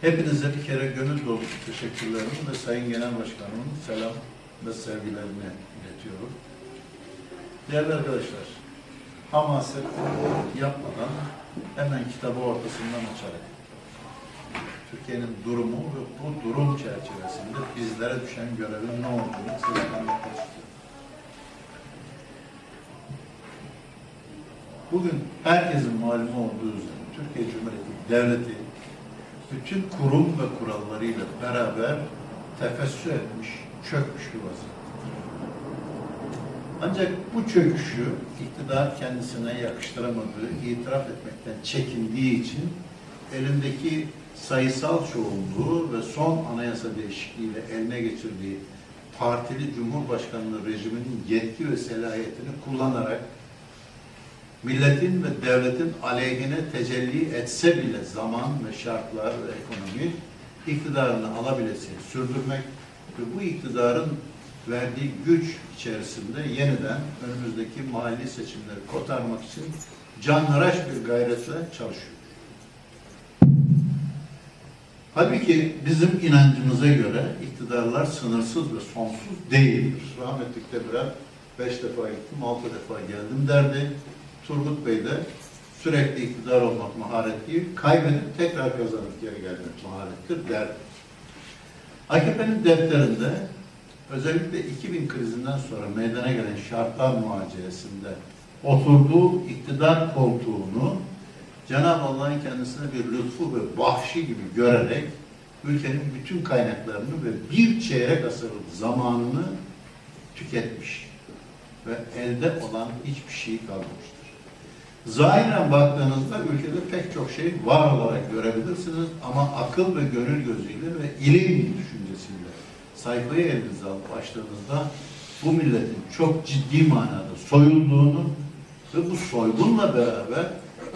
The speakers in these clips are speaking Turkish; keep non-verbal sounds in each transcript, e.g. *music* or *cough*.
Hepinize bir kere gönül dolusu teşekkürlerimi ve Sayın Genel Başkanımın selam ve sevgilerini iletiyorum. Değerli arkadaşlar, hamaset yapmadan hemen kitabı ortasından açarak Türkiye'nin durumu ve bu durum çerçevesinde bizlere düşen görevin ne olduğunu size anlatmak istiyorum. Bugün herkesin malumu olduğu üzere Türkiye Cumhuriyeti Devleti bütün kurum ve kurallarıyla beraber tefessü etmiş, çökmüş bir vaziyette. Ancak bu çöküşü iktidar kendisine yakıştıramadığı, itiraf etmekten çekindiği için elindeki sayısal çoğunluğu ve son anayasa değişikliğiyle eline geçirdiği partili cumhurbaşkanlığı rejiminin yetki ve selahiyetini kullanarak milletin ve devletin aleyhine tecelli etse bile zaman ve şartlar ve ekonomi iktidarını alabilesi sürdürmek ve bu iktidarın verdiği güç içerisinde yeniden önümüzdeki mahalli seçimleri kotarmak için canhıraş bir gayretle çalışıyor. Halbuki bizim inancımıza göre iktidarlar sınırsız ve sonsuz değildir. Rahmetlik Demirel beş defa gittim, altı defa geldim derdi. Turgut Bey de sürekli iktidar olmak maharet değil, kaybedip tekrar kazanıp geri gelmek maharettir derdi. AKP'nin defterinde özellikle 2000 krizinden sonra meydana gelen şartlar muhacirasında oturduğu iktidar koltuğunu Cenab-ı Allah'ın kendisine bir lütfu ve bahşi gibi görerek ülkenin bütün kaynaklarını ve bir çeyrek asır zamanını tüketmiş ve elde olan hiçbir şey kalmamıştır. Zahiren baktığınızda ülkede pek çok şey var olarak görebilirsiniz ama akıl ve gönül gözüyle ve ilim düşüncesiyle sayfayı elinize alıp açtığınızda bu milletin çok ciddi manada soyulduğunu ve bu soygunla beraber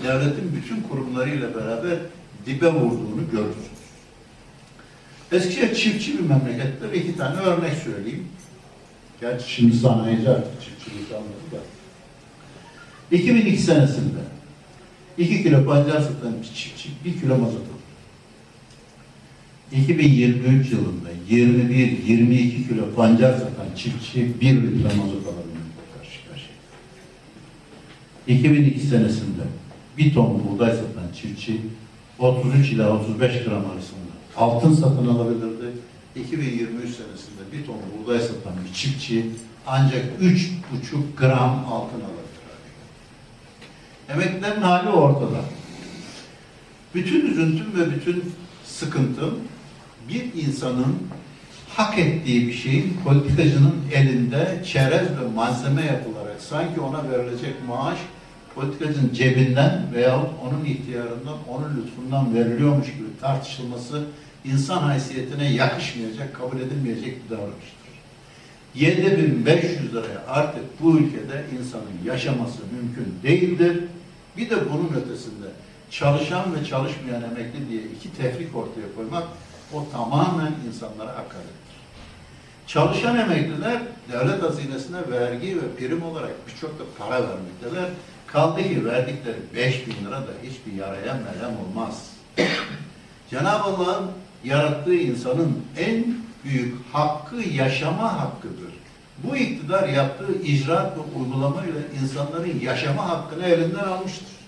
devletin bütün kurumlarıyla beraber dibe vurduğunu görürsünüz. Eskişehir çiftçi bir memlekette ve iki tane örnek söyleyeyim. Gerçi şimdi sanayici artık çiftçilik anladı da. 2002 senesinde 2 kilo pancar bir çiftçi 1 kilo mazot alır. 2023 yılında 21-22 kilo pancar satan çiftçi 1 litre mazot alabilmekle karşı karşıya. 2002 senesinde bir ton buğday satan çiftçi 33 ila 35 gram arasında altın satın alabilirdi. 2023 senesinde bir ton buğday satan bir çiftçi ancak 3,5 gram altın alabilir. Emeklilerin hali ortada. Bütün üzüntüm ve bütün sıkıntım bir insanın hak ettiği bir şeyin politikacının elinde çerez ve malzeme yapılarak sanki ona verilecek maaş politikacının cebinden veyahut onun ihtiyarından, onun lütfundan veriliyormuş gibi tartışılması insan haysiyetine yakışmayacak, kabul edilmeyecek bir davranıştır. 7500 liraya artık bu ülkede insanın yaşaması mümkün değildir. Bir de bunun ötesinde çalışan ve çalışmayan emekli diye iki tefrik ortaya koymak o tamamen insanlara hakarettir. Çalışan emekliler devlet hazinesine vergi ve prim olarak birçok da para vermekteler. Kaldı ki verdikleri 5 bin lira da hiçbir yaraya melem olmaz. *clears throat* Cenab-ı Allah'ın yarattığı insanın en büyük hakkı yaşama hakkıdır. Bu iktidar yaptığı icraat ve uygulamayla insanların yaşama hakkını elinden almıştır.